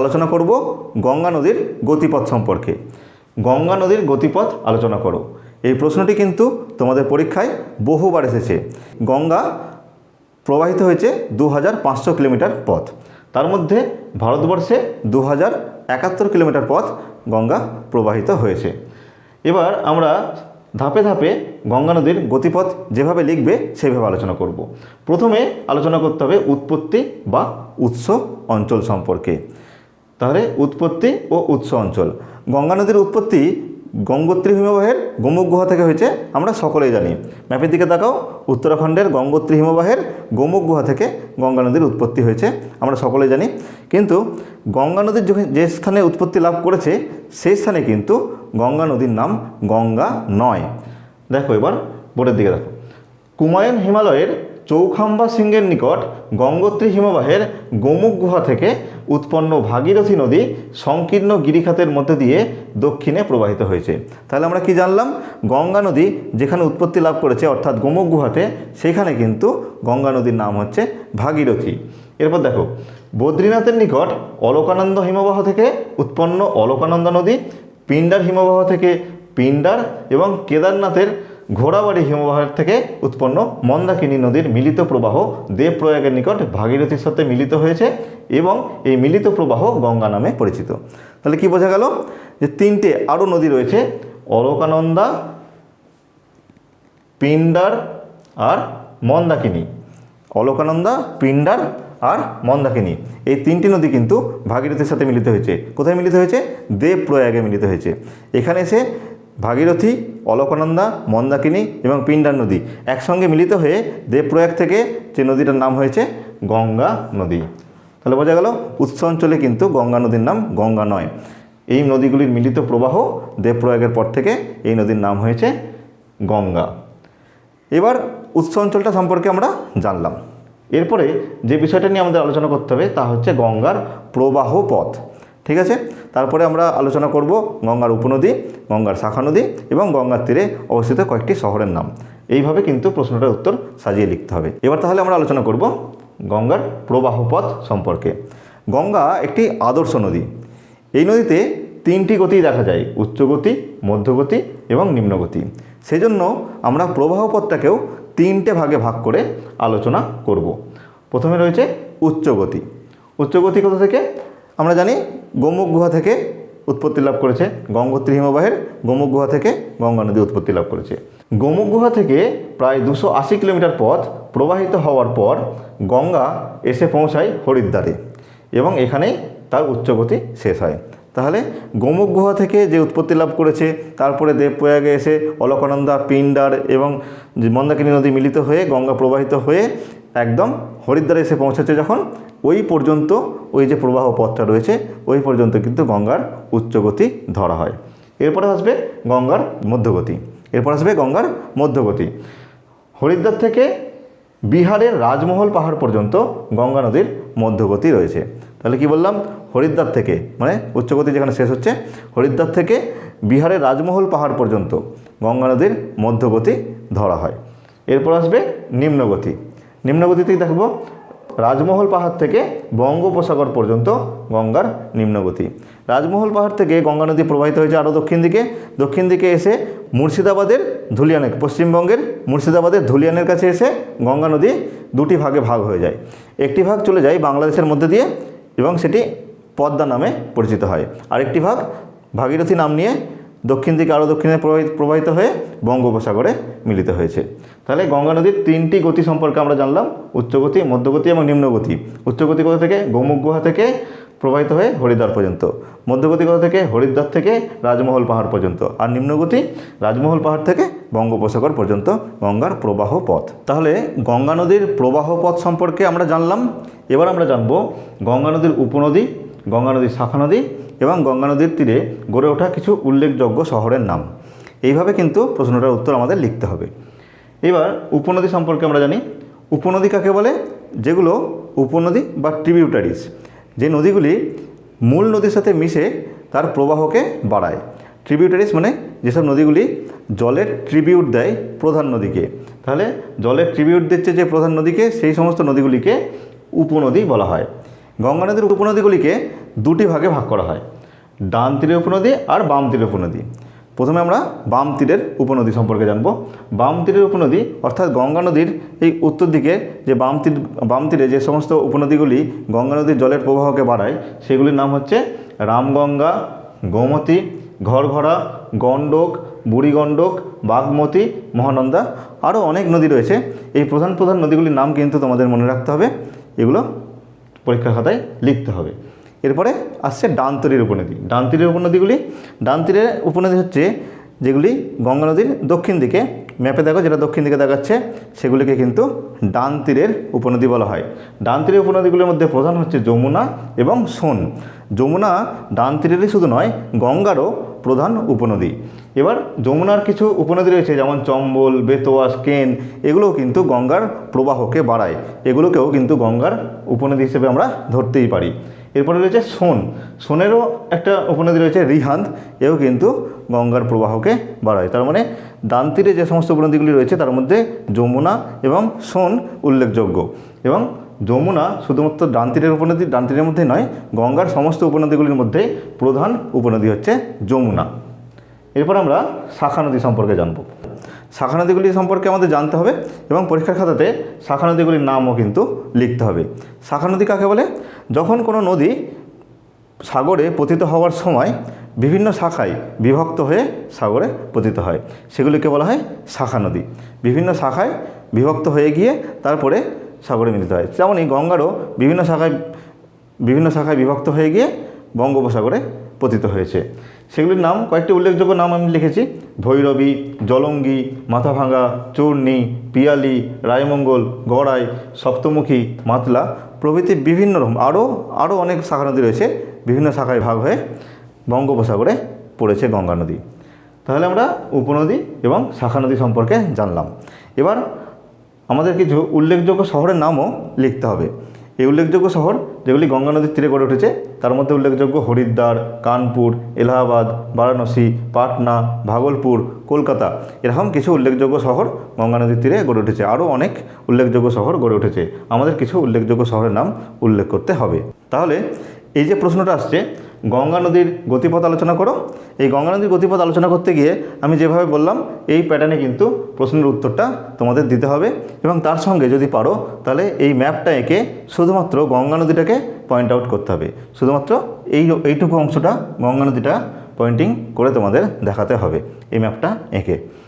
আলোচনা করব গঙ্গা নদীর গতিপথ সম্পর্কে। গঙ্গা নদীর গতিপথ আলোচনা করো। এই প্রশ্নটি কিন্তু তোমাদের পরীক্ষায় বহুবার এসেছে। গঙ্গা প্রবাহিত হয়েছে দু হাজার পাঁচশো কিলোমিটার পথ। তার মধ্যে ভারতবর্ষে দু হাজার একাত্তর কিলোমিটার পথ গঙ্গা প্রবাহিত হয়েছে। এবার আমরা ধাপে ধাপে গঙ্গা নদীর গতিপথ যেভাবে লিখবে সেভাবে আলোচনা করব। প্রথমে আলোচনা করতে হবে উৎপত্তি বা উৎস অঞ্চল সম্পর্কে। তাহলে উৎপত্তি ও উৎস অঞ্চল। গঙ্গা নদীর উৎপত্তি গঙ্গোত্রী হিমবাহের গোমুখ গুহা থেকে হয়েছে, আমরা সকলেই জানি। ম্যাপের দিকে তাকাও, উত্তরাখণ্ডের গঙ্গোত্রী হিমবাহের গোমুখ গুহা থেকে গঙ্গা নদীর উৎপত্তি হয়েছে, আমরা সকলেই জানি। কিন্তু গঙ্গা নদীর যে স্থানে উৎপত্তি লাভ করেছে, সেই স্থানে কিন্তু গঙ্গা নদীর নাম গঙ্গা নয়। দেখো এবার বোর্ডের দিকে দেখো। কুমায়ুন হিমালয়ের চৌখাম্বা সিংহের নিকট গঙ্গোত্রী হিমবাহের গোমুখ গুহা থেকে উৎপন্ন ভাগীরথী নদী সংকীর্ণ গিরিখাতের মধ্যে দিয়ে দক্ষিণে প্রবাহিত হয়েছে। তাহলে আমরা কি জানলাম? গঙ্গা নদী যেখানে উৎপত্তি লাভ করেছে, অর্থাৎ গোমুখ গুহাতে, সেখানে কিন্তু গঙ্গা নদীর নাম হচ্ছে ভাগীরথী। এরপর দেখো, বদ্রীনাথের নিকট অলকানন্দ হিমবাহ থেকে উৎপন্ন অলকানন্দা নদী, পিণ্ডার হিমবাহ থেকে পিণ্ডার এবং কেদারনাথের ঘোড়াবাড়ি হিমবাহের থেকে উৎপন্ন মন্দাকিনী নদীর মিলিত প্রবাহ দেবপ্রয়াগের নিকট ভাগীরথীর সাথে মিলিত হয়েছে এবং এই মিলিত প্রবাহ গঙ্গা নামে পরিচিত। তাহলে কি বোঝা গেল? যে তিনটে আরও নদী রয়েছে, অলকানন্দা, পিণ্ডার আর মন্দাকিনী। অলকানন্দা, পিণ্ডার আর মন্দাকিনী। এই তিনটি নদী কিন্তু ভাগীরথীর সাথে মিলিত হয়েছে। কোথায় মিলিত হয়েছে? দেবপ্রয়াগে মিলিত হয়েছে। এখানে এসে ভাগীরথী, অলকানন্দা, মন্দাকিনী এবং পিণ্ডার নদী একসঙ্গে মিলিত হয়ে দেবপ্রয়াগ থেকে যে নদীটার নাম হয়েছে গঙ্গা নদী। তাহলে বোঝা গেল, উৎস অঞ্চলে কিন্তু গঙ্গা নদীর নাম গঙ্গা নয়। এই নদীগুলির মিলিত প্রবাহ দেবপ্রয়াগের পর থেকে এই নদীর নাম হয়েছে গঙ্গা। এবার উৎস অঞ্চলটা সম্পর্কে আমরা জানলাম। এরপরে যে বিষয়টা নিয়ে আমাদের আলোচনা করতে হবে তা হচ্ছে গঙ্গার প্রবাহ পথ। ঠিক আছে? তারপরে আমরা আলোচনা করব গঙ্গার উপনদী, গঙ্গার শাখা নদী এবং গঙ্গার তীরে অবস্থিত কয়েকটি শহরের নাম। এইভাবে কিন্তু প্রশ্নটার উত্তর সাজিয়ে লিখতে হবে। এবার তাহলে আমরা আলোচনা করব গঙ্গার প্রবাহ পথ সম্পর্কে। গঙ্গা একটি আদর্শ নদী। এই নদীতে তিনটি গতি দেখা যায় উচ্চগতি মধ্যগতি এবং নিম্নগতি সেজন্য আমরা প্রবাহ পথটাকেও তিনটে ভাগে ভাগ করে আলোচনা করব। প্রথমে রয়েছে উচ্চগতি উচ্চগতি কোথা থেকে? আমরা জানি গোমুখ গুহা থেকে উৎপত্তি লাভ করেছে গঙ্গোত্রী হিমবাহের গোমুখ গুহা থেকে গঙ্গা নদী উৎপত্তি লাভ করেছে। গোমুখ গুহা থেকে প্রায় দুশো আশি কিলোমিটার পথ প্রবাহিত হওয়ার পর গঙ্গা এসে পৌঁছায় হরিদ্বারে এবং এখানেই তার উচ্চগতি শেষ হয়। তাহলে গোমুখ গুহা থেকে যে উৎপত্তি লাভ করেছে, তারপরে দেবপ্রয়াগে এসে অলকানন্দা, পিণ্ডার এবং মন্দাকিনী নদী মিলিত হয়ে গঙ্গা প্রবাহিত হয়ে একদম হরিদ্বারে এসে পৌঁছেছে যখন, ওই পর্যন্ত ওই যে প্রবাহ পথটা রয়েছে, ওই পর্যন্ত কিন্তু গঙ্গার উচ্চগতি ধরা হয়। এরপরে আসবে গঙ্গার মধ্যগতি। এরপর আসবে গঙ্গার মধ্যগতি। হরিদ্বার থেকে বিহারের রাজমহল পাহাড় পর্যন্ত গঙ্গা নদীর মধ্যগতি রয়েছে। তাহলে কি বললাম? হরিদ্বার থেকে মানে উচ্চগতি যেখানে শেষ হচ্ছে, হরিদ্বার থেকে বিহারের রাজমহল পাহাড় পর্যন্ত গঙ্গা নদীর মধ্যগতি ধরা হয়। এরপর আসবে নিম্নগতি। নিম্নগতিতেই দেখব, রাজমহল পাহাড় থেকে বঙ্গোপসাগর পর্যন্ত গঙ্গার নিম্নগতি। রাজমহল পাহাড় থেকে গঙ্গা নদী প্রবাহিত হয়েছে আরও দক্ষিণ দিকে। দক্ষিণ দিকে এসে মুর্শিদাবাদের ধুলিয়ানে, পশ্চিমবঙ্গের মুর্শিদাবাদের ধুলিয়ানের কাছে এসে গঙ্গা নদী দুটি ভাগে ভাগ হয়ে যায়। একটি ভাগ চলে যায় বাংলাদেশের মধ্যে দিয়ে এবং সেটি পদ্মা নামে পরিচিত হয়। আরেকটি ভাগ ভাগীরথী নাম নিয়ে দক্ষিণ দিকে আরও দক্ষিণে প্রবাহিত হয়ে বঙ্গোপসাগরে মিলিত হয়েছে। তাহলে গঙ্গা নদীর তিনটি গতি সম্পর্কে আমরা জানলাম উচ্চগতি মধ্যগতি এবং নিম্নগতি উচ্চগতি কোথা থেকে? গোমুখ গুহা থেকে প্রবাহিত হয়ে হরিদ্বার পর্যন্ত। মধ্যগতি কোথা থেকে? হরিদ্বার থেকে রাজমহল পাহাড় পর্যন্ত। আর নিম্নগতি রাজমহল পাহাড় থেকে বঙ্গোপসাগর পর্যন্ত গঙ্গার প্রবাহ পথ। তাহলে গঙ্গা নদীর প্রবাহ পথ সম্পর্কে আমরা জানলাম। এবার আমরা জানব গঙ্গা নদীর উপনদী, গঙ্গা নদীর শাখা নদী এবং গঙ্গা নদীর তীরে গড়ে ওঠা কিছু উল্লেখযোগ্য শহরের নাম। এইভাবে কিন্তু প্রশ্নটার উত্তর আমাদের লিখতে হবে। এবার উপনদী সম্পর্কে আমরা জানি। উপনদী কাকে বলে? যেগুলো উপনদী বা ট্রিবিউটারিজ যে নদীগুলি মূল নদীর সাথে মিশে তার প্রবাহকে বাড়ায়। ট্রিবিউটারিজ মানে যেসব নদীগুলি জলের ট্রিবিউট দেয় প্রধান নদীকে। তাহলে জলের ট্রিবিউট দিচ্ছে যে প্রধান নদীকে, সেই সমস্ত নদীগুলিকে উপনদী বলা হয়। গঙ্গা নদীর উপনদীগুলিকে দুটি ভাগে ভাগ করা হয়। ডান তীরের উপনদী আর বাম তীরের উপনদী। প্রথমে আমরা বাম তীরের উপনদী সম্পর্কে জানব। বাম তীরের উপনদী, অর্থাৎ গঙ্গা নদীর এই উত্তর দিকে যে বাম তীর, বাম তীরে যে সমস্ত উপনদীগুলি গঙ্গা নদীর জলের প্রবাহকে বাড়ায়, সেগুলির নাম হচ্ছে রামগঙ্গা, গোমতী, ঘরঘরা, গণ্ডক, বুড়িগণ্ডক, বাগমতী, মহানন্দা আরও অনেক নদী রয়েছে। এই প্রধান প্রধান নদীগুলির নাম কিন্তু তোমাদের মনে রাখতে হবে। এগুলো পরীক্ষার খাতায় লিখতে হবে। এরপরে আসছে ডান তীরের উপনদী। ডান তীরের উপনদীগুলি, ডান তীরের উপনদী হচ্ছে যেগুলি গঙ্গা নদীর দক্ষিণ দিকে ম্যাপে দেখো, যেটা দক্ষিণ দিকে দেখাচ্ছে, সেগুলিকে কিন্তু ডান তীরের উপনদী বলা হয়। ডান তীরের উপনদীগুলির মধ্যে প্রধান হচ্ছে যমুনা এবং সোন। যমুনা ডান তীরেরই শুধু নয়, গঙ্গারও প্রধান উপনদী। এবার যমুনার কিছু উপনদী রয়েছে, যেমন চম্বল বেতোয়া কেন, এগুলোও কিন্তু গঙ্গার প্রবাহকে বাড়ায়। এগুলোকেও কিন্তু গঙ্গার উপনদী হিসেবে আমরা ধরতেই পারি। এরপরে রয়েছে সোন। সোনেরও একটা উপনদী রয়েছে রিহান্দ, এও কিন্তু গঙ্গার প্রবাহকে বাড়ায়। তার মানে ডান তীরে যে সমস্ত উপনদীগুলি রয়েছে, তার মধ্যে যমুনা এবং সোন উল্লেখযোগ্য। এবং যমুনা শুধুমাত্র ডান তীরের উপনদী ডান তীরের মধ্যে নয়, গঙ্গার সমস্ত উপনদীগুলির মধ্যে প্রধান উপনদী হচ্ছে যমুনা। এরপর আমরা শাখা নদী সম্পর্কে জানব। শাখা নদীগুলি সম্পর্কে আমাদের জানতে হবে এবং পরীক্ষার খাতাতে শাখা নদীগুলির নামও কিন্তু লিখতে হবে। শাখা নদী কাকে বলে? যখন কোনো নদী সাগরে পতিত হওয়ার সময় বিভিন্ন শাখায় বিভক্ত হয়ে সাগরে পতিত হয়, সেগুলিকে বলা হয় শাখা নদী। বিভিন্ন শাখায় বিভক্ত হয়ে গিয়ে তারপরে সাগরে মিলিত হয়। যেমনই গঙ্গারও বিভিন্ন শাখায় বিভিন্ন শাখায় বিভক্ত হয়ে গিয়ে বঙ্গোপসাগরে পতিত হয়েছে। সেগুলির নাম, কয়েকটি উল্লেখযোগ্য নাম আমি লিখেছি। ভৈরবী, জলঙ্গি, মাথাভাঙ্গা, চূর্ণী, পিয়ালি, রায়মঙ্গল, গড়াই, সপ্তমুখী, মাতলা প্রভৃতি বিভিন্ন রকম আরও আরও অনেক শাখা নদী রয়েছে, বিভিন্ন শাখায় ভাগ হয়ে বঙ্গোপসাগরে পড়েছে গঙ্গা নদী। তাহলে আমরা উপনদী এবং শাখা নদী সম্পর্কে জানলাম। এবার আমাদের কিছু উল্লেখযোগ্য শহরের নামও লিখতে হবে। এই উল্লেখযোগ্য শহর যেগুলি গঙ্গা নদীর তীরে গড়ে উঠেছে, তার মধ্যে উল্লেখযোগ্য হরিদ্বার, কানপুর, এলাহাবাদ, বারাণসী, পাটনা, ভাগলপুর, কলকাতা। এরকম কিছু উল্লেখযোগ্য শহর গঙ্গা নদীর তীরে গড়ে উঠেছে। আরও অনেক উল্লেখযোগ্য শহর গড়ে উঠেছে। আমাদের কিছু উল্লেখযোগ্য শহরের নাম উল্লেখ করতে হবে। তাহলে এই যে প্রশ্নটা আসছে গঙ্গা নদীর গতিপথ আলোচনা করো। এই গঙ্গা নদীর গতিপথ আলোচনা করতে গিয়ে আমি যেভাবে বললাম, এই প্যাটার্নে কিন্তু প্রশ্নের উত্তরটা তোমাদের দিতে হবে। এবং তার সঙ্গে যদি পারো, তাহলে এই ম্যাপটা এঁকে শুধুমাত্র গঙ্গা নদীটাকে পয়েন্ট আউট করতে হবে। শুধুমাত্র এই এইটুকু অংশটা গঙ্গা নদীটা পয়েন্টিং করে তোমাদের দেখাতে হবে। এই ম্যাপটা এঁকে।